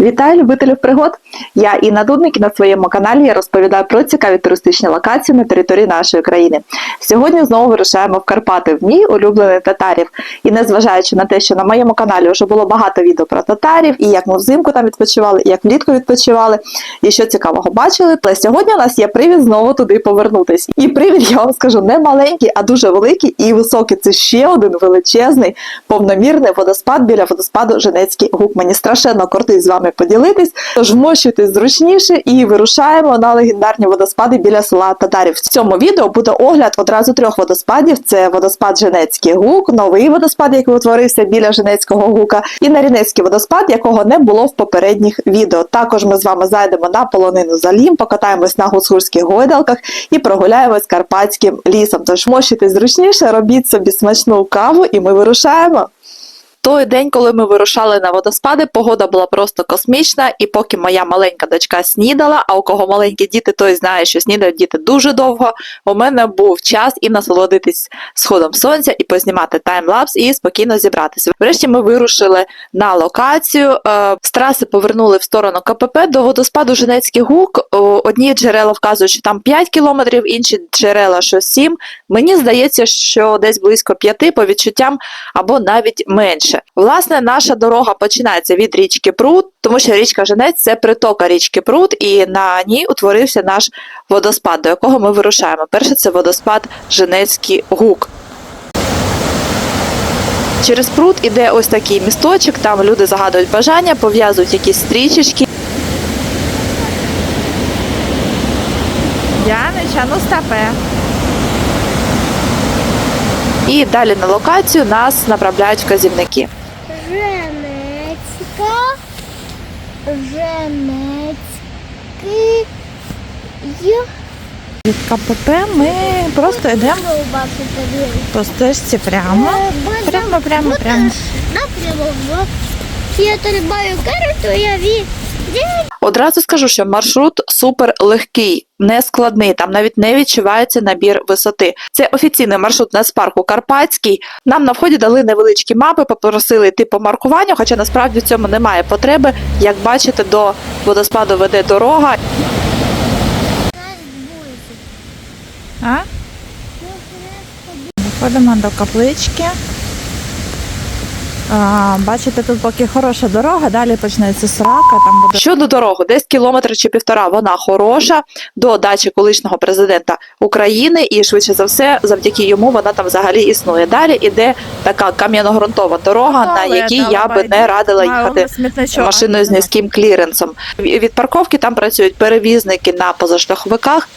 Вітаю любителів пригод! Я Інна Дудник і на своєму каналі я розповідаю про цікаві туристичні локації на території нашої країни. Сьогодні знову вирушаємо в Карпати в мій улюблений татарів. І незважаючи на те, що на моєму каналі вже було багато відео про татарів, і як ми взимку там відпочивали, і як влітку відпочивали, і що цікавого бачили, то сьогодні у нас є привід знову туди повернутись. І привід, я вам скажу, не маленький, а дуже великий і високий. Це ще один величезний повномірний водоспад біля водоспаду Женецький гук. Мені страшенно кортить з вами поділитись. Тож вмощуйтесь зручніше і вирушаємо на легендарні водоспади біля села Татарів. В цьому відео буде огляд одразу трьох водоспадів: це водоспад Женецький гук, новий водоспад, який утворився біля Женецького гука, і Нарінецький водоспад, якого не було в попередніх відео. Також ми з вами зайдемо на полонину Залім, покатаємось на гуцульських гойдалках і прогуляємось карпатським лісом. Тож мощуйтесь зручніше, робіть собі смачну каву, і ми вирушаємо. Той день, коли ми вирушали на водоспади, погода була просто космічна, і поки моя маленька дочка снідала, а у кого маленькі діти, той знає, що снідають діти дуже довго. У мене був час і насолодитись сходом сонця, і познімати таймлапс, і спокійно зібратися. Врешті ми вирушили на локацію. е, З траси повернули в сторону КПП до водоспаду Женецький гук. Одні джерела вказують, що там 5 кілометрів, інші джерела, що 7. Мені здається, що десь близько 5 по відчуттям або навіть менше. Власне, наша дорога починається від річки Прут, тому що річка Женець це притока річки Прут, і на ній утворився наш водоспад, до якого ми вирушаємо. Перше це водоспад Женецький гук. Через пруд іде ось такий місточок, там люди загадують бажання, пов'язують якісь стрічечки. Янича, ну стапе. І далі на локацію нас направляють вказівники. Женецька, Женецький, Від КПП ми просто йдемо по стежці прямо. Прямо, прямо, прямо. Напрямо. Я трибаю карту, я ві. Одразу скажу, що маршрут супер легкий, не складний. Там навіть не відчувається набір висоти. Це офіційний маршрут Нацпарку Карпатський. Нам на вході дали невеличкі мапи, попросили йти по маркуванню, хоча насправді в цьому немає потреби. Як бачите, до водоспаду веде дорога. А? Виходимо до каплички. А, бачите, тут поки хороша дорога, далі почнеться срака, там буде Щодо дороги, десь кілометр чи півтора вона хороша до дачі колишнього президента України, і швидше за все, завдяки йому вона там взагалі існує. Далі іде така кам'яно-ґрунтова дорога, на якій я би не радила їхати машиною з низьким кліренсом. Від парковки там працюють перевізники на позашляховиках.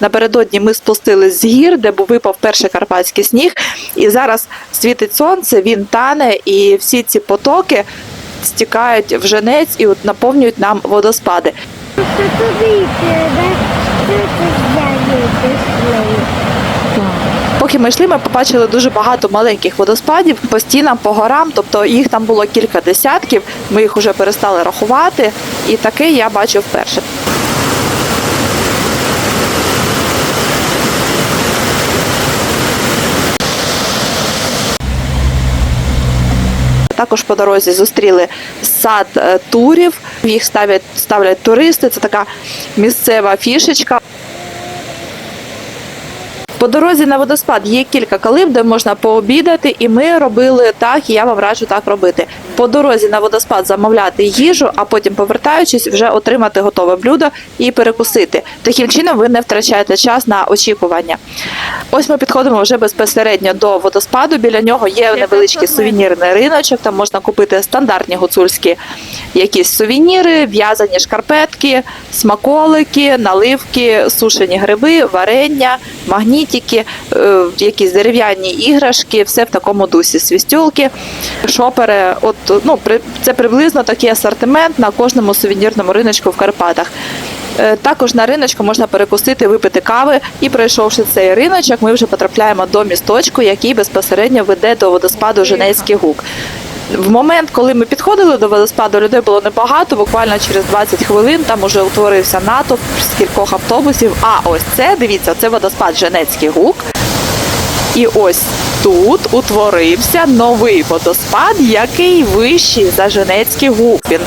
Напередодні ми спустились з гір, де був випав перший карпатський сніг, і зараз світить сонце, він тане, і всі ці потоки стікають в женець і от наповнюють нам водоспади. Поки ми йшли, ми побачили дуже багато маленьких водоспадів по стінам, по горам, тобто їх там було кілька десятків. Ми їх вже перестали рахувати, і таке я бачу вперше. Також по дорозі зустріли сад е, турів. Їх ставлять ставлять туристи. Це така місцева фішечка. По дорозі на водоспад є кілька калиб, де можна пообідати, і ми робили так, і я вам раджу так робити. По дорозі на водоспад замовляти їжу, а потім, повертаючись, вже отримати готове блюдо і перекусити. Таким чином ви не втрачаєте час на очікування. Ось ми підходимо вже безпосередньо до водоспаду. Біля нього є невеличкий сувенірний риночок. Там можна купити стандартні гуцульські якісь сувеніри, в'язані шкарпетки, смаколики, наливки, сушені гриби, варення, магнітики, е, якісь дерев'яні іграшки, все в такому дусі. Свістюлки, шопери. От ну це приблизно такий асортимент на кожному сувенірному риночку в Карпатах. Е, Також на риночку можна перекусити, випити кави, і пройшовши цей риночок, ми вже потрапляємо до місточку, який безпосередньо веде до водоспаду Женецький гук. В момент, коли ми підходили до водоспаду, людей було небагато. Буквально через 20 хвилин там уже утворився натовп з кількох автобусів. А ось це дивіться, це водоспад Женецький гук. І ось тут утворився новий водоспад, який вищий за Женецький гук. Він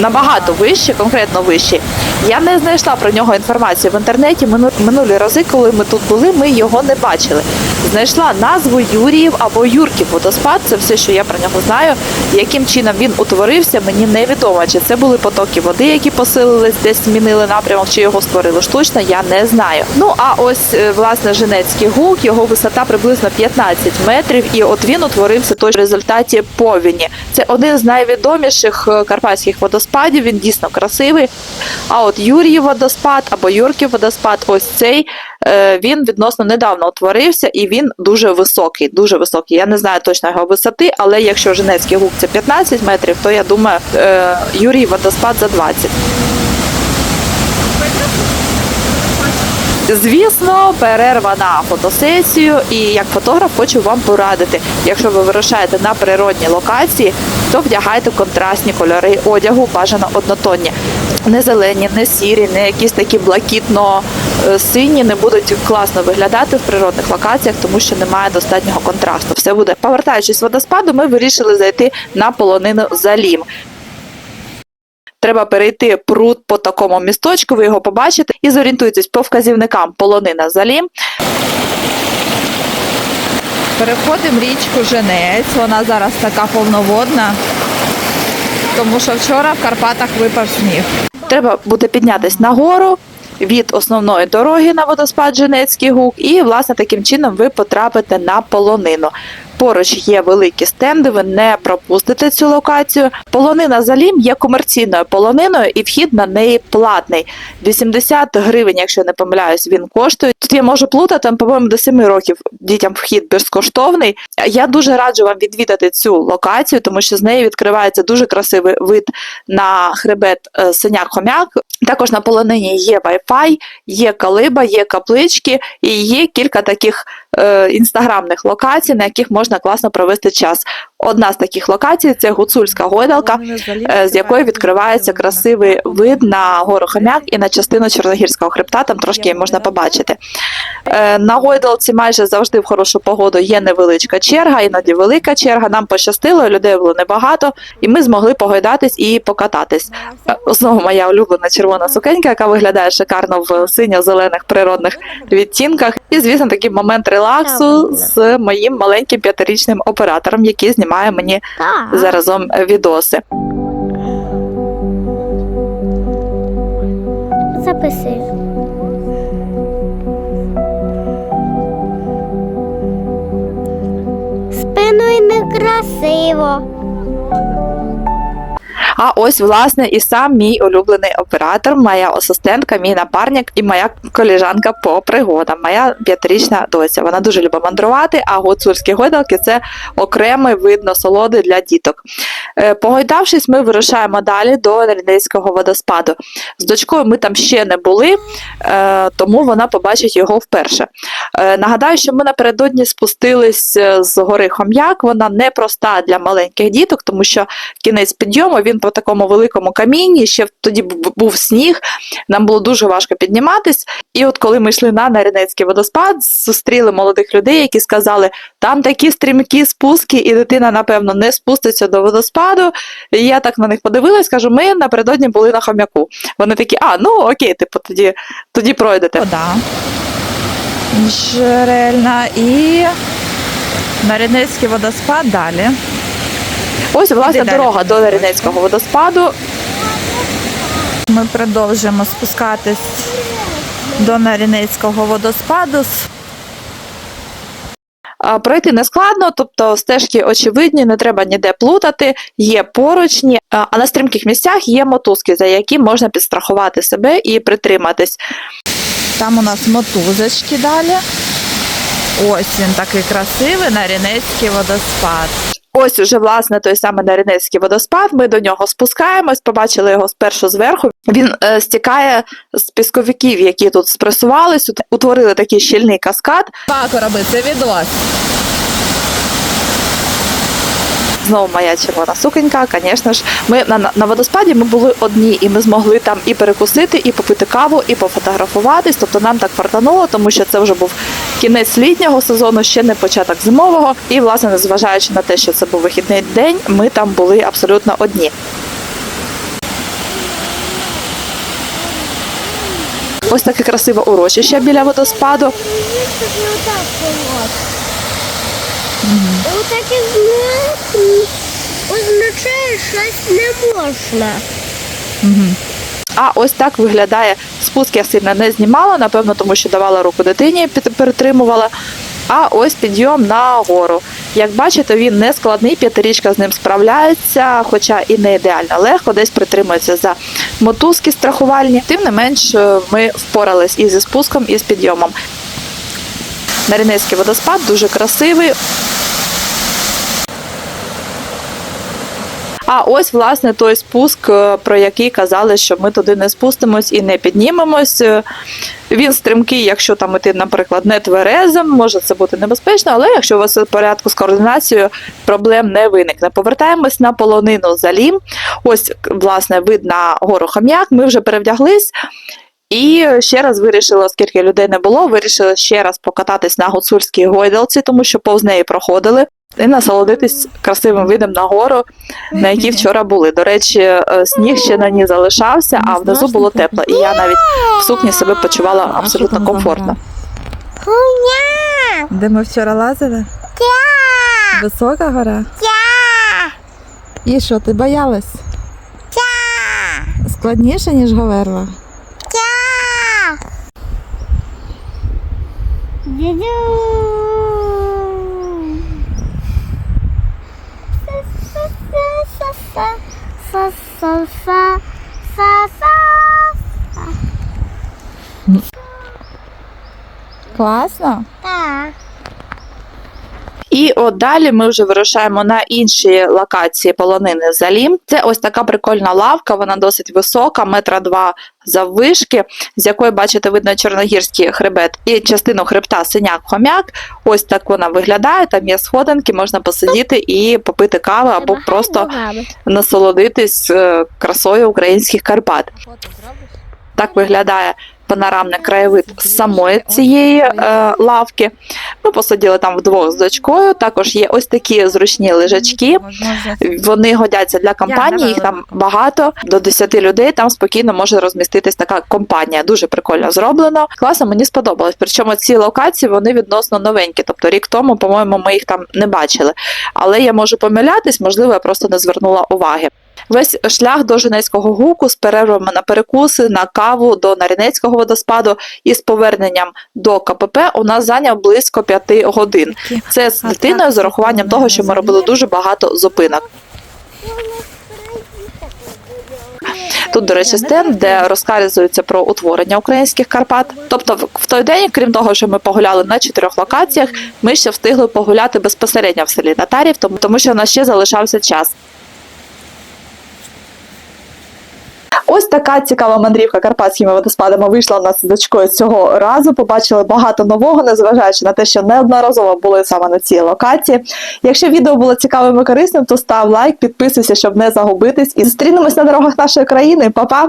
набагато вищий, конкретно вищий. Я не знайшла про нього інформацію в інтернеті. Минулі рази, коли ми тут були, ми його не бачили. Знайшла назву Юріїв або Юрків водоспад. Це все, що я про нього знаю. Яким чином він утворився, мені невідомо. Чи це були потоки води, які посилились, десь змінили напрямок, чи його створили штучно, я не знаю. Ну а ось е, власне Женецький гук, його висота приблизно 15 метрів, і от він утворився той в результаті повіні. Це один з найвідоміших е, карпатських водоспадів. Він дійсно красивий. А от Юріїв водоспад або Юрків водоспад, ось цей він відносно недавно утворився і він дуже високий. Дуже високий. Я не знаю точно його висоти, але якщо Женецький гук це 15 метрів, то я думаю, е, Юрій водоспад за 20. Звісно, перерва на фотосесію, і як фотограф хочу вам порадити, якщо ви вирушаєте на природні локації, то вдягайте контрастні кольори одягу, бажано однотонні. Не зелені, не сірі, не якісь такі блакитно-сині не будуть класно виглядати в природних локаціях, тому що немає достатнього контрасту. Все буде. Повертаючись з водоспаду, ми вирішили зайти на полонину Залім. Треба перейти пруд по такому місточку, ви його побачите і зорієнтуйтесь по вказівникам полонина Залім. Переходимо річку Женець. Вона зараз така повноводна, тому що вчора в Карпатах випав сніг. Треба буде піднятися нагору від основної дороги на водоспад Женецький гук, і власне таким чином ви потрапите на полонину. Поруч є великі стенди, ви не пропустите цю локацію. Полонина Залім є комерційною полониною, і вхід на неї платний. 80 гривень, якщо я не помиляюсь, він коштує. Тут я можу плутати, по-моєму, до 7 років дітям вхід безкоштовний. Я дуже раджу вам відвідати цю локацію, тому що з неї відкривається дуже красивий вид на хребет е, Синяк-Хомяк. Також на полонині є Wi-Fi, є калиба, є каплички і є кілька таких е, інстаграмних локацій, на яких можна класно провести час. Одна з таких локацій це гуцульська гойдалка, е, з якої відкривається красивий вид на гору Хомяк і на частину Чорногірського хребта. Там трошки її можна побачити. Е, На гойдалці майже завжди в хорошу погоду є невеличка черга, іноді велика черга. Нам пощастило, людей було небагато, і ми змогли погойдатись і покататись. Е, Знову моя улюблена червона сукенька, яка виглядає шикарно в синьо-зелених природних відтінках. І, звісно, такий момент релаксу з моїм маленьким п'ятирічним оператором, який знімає мені Так. заразом відоси. Записи. Спиною некрасиво. А ось, власне, і сам мій улюблений оператор, моя асистентка, мій напарник і моя коліжанка по пригодам, моя п'ятирічна доця. Вона дуже любить мандрувати, а гуцульські гойдалки це окремий вид насолоди для діток. Е, Погойдавшись, ми вирушаємо далі до Рідницького водоспаду. З дочкою ми там ще не були, е, тому вона побачить його вперше. Е, Нагадаю, що ми напередодні спустились з гори Хом'як. Вона непроста для маленьких діток, тому що кінець підйому він по такому великому камінні. Ще тоді був сніг. Нам було дуже важко підніматись. І от коли ми йшли на Нарінецький водоспад, зустріли молодих людей, які сказали, там такі стрімкі спуски, і дитина, напевно, не спуститься до водоспаду. І я так на них подивилась, кажу, ми напередодні були на хом'яку. Вони такі, а, ну окей, типу, тоді, тоді пройдете. Вода. Джерельна і Нарідницький водоспад далі. Ось власне дорога до Нарінецького водоспаду. Ми продовжуємо спускатись до Нарінецького водоспаду. Пройти не складно, тобто стежки очевидні, не треба ніде плутати, є поручні, а а на стрімких місцях є мотузки, за які можна підстрахувати себе і притриматись. Там у нас мотузочки далі. Ось він такий красивий Нарінецький водоспад. Ось уже власне той самий Наринецький водоспад. Ми до нього спускаємось, побачили його спершу зверху. Він е, стікає з пісковиків, які тут спресувались, ут- утворили такий щільний каскад. Пако роби, це відос. Знову моя червона суконька. Звісно ж, ми на, на водоспаді ми були одні, і ми змогли там і перекусити, і попити каву, і пофотографуватись. Тобто нам так фартануло, тому що це вже був кінець літнього сезону, ще не початок зимового. І, власне, незважаючи на те, що це був вихідний день, ми там були абсолютно одні. Ось таке красиве урочище біля водоспаду. Тут не отак було. Отакі знаки означає, щось не можна. А ось так виглядає спуск. Я сильно не знімала, напевно, тому що давала руку дитині, під- перетримувала. А ось підйом на гору. Як бачите, він не складний, п'ятирічка з ним справляється, хоча і не ідеально легко, десь притримується за мотузки страхувальні. Тим не менш, е, ми впорались і зі спуском, і з підйомом. Нарінецький водоспад дуже красивий. А ось власне той спуск, е, про який казали, що ми туди не спустимось і не піднімемось. Е, Він стрімкий, якщо там іти, наприклад, не тверезим, може це бути небезпечно, але якщо у вас в порядку з координацією, проблем не виникне. Повертаємось на полонину Залім. Ось, власне, вид на гору Хам'як. Ми вже перевдяглись. І ще раз вирішили, оскільки людей не було, вирішили ще раз покататись на гуцульській гойдалці, тому що повз неї проходили, і насолодитись красивим видом на гору, на якій вчора були. До речі, е, сніг ще на ній залишався, а внизу було тепло. І я навіть в сукні себе почувала абсолютно комфортно. Де ми вчора лазили? Висока гора. І що, ти боялась? Складніше, ніж Говерла? Класно. Так. І от далі ми вже вирушаємо на інші локації полонини Залім. Це ось така прикольна лавка, вона досить висока, метра два заввишки, з якої, бачите, видно чорногірський хребет і частину хребта синяк-хомяк. Ось так вона виглядає. Там є сходинки, можна посидіти і попити кави або просто насолодитись е, красою українських Карпат. Так виглядає панорамний краєвид самої цієї е, лавки. Ми посиділи там вдвох з дочкою. Також є ось такі зручні лежачки. Вони годяться для компанії, їх там багато, до 10 людей. Там спокійно може розміститись така компанія. Дуже прикольно зроблено. Класно, мені сподобалось. Причому ці локації вони відносно новенькі. Тобто рік тому, по-моєму, ми їх там не бачили. Але я можу помилятись, можливо, я просто не звернула уваги. Весь шлях до Женецького гуку з перервами на перекуси, на каву до Нарінецького водоспаду і з поверненням до КПП у нас зайняв близько 5 годин. Це з дитиною з урахуванням того, що ми робили дуже багато зупинок. Тут, до речі, стенд, де розказується про утворення українських Карпат. Тобто, в- той день, крім того, що ми погуляли на чотирьох локаціях, ми ще встигли погуляти безпосередньо в селі Татарів, тому, тому що в нас ще залишався час. Ось така цікава мандрівка карпатськими водоспадами вийшла в нас з дочкою цього разу. Побачили багато нового, незважаючи на те, що неодноразово були саме на цій локації. Якщо відео було цікавим і корисним, то став лайк, підписуйся, щоб не загубитись. І зустрінемось на дорогах нашої країни. Па-па!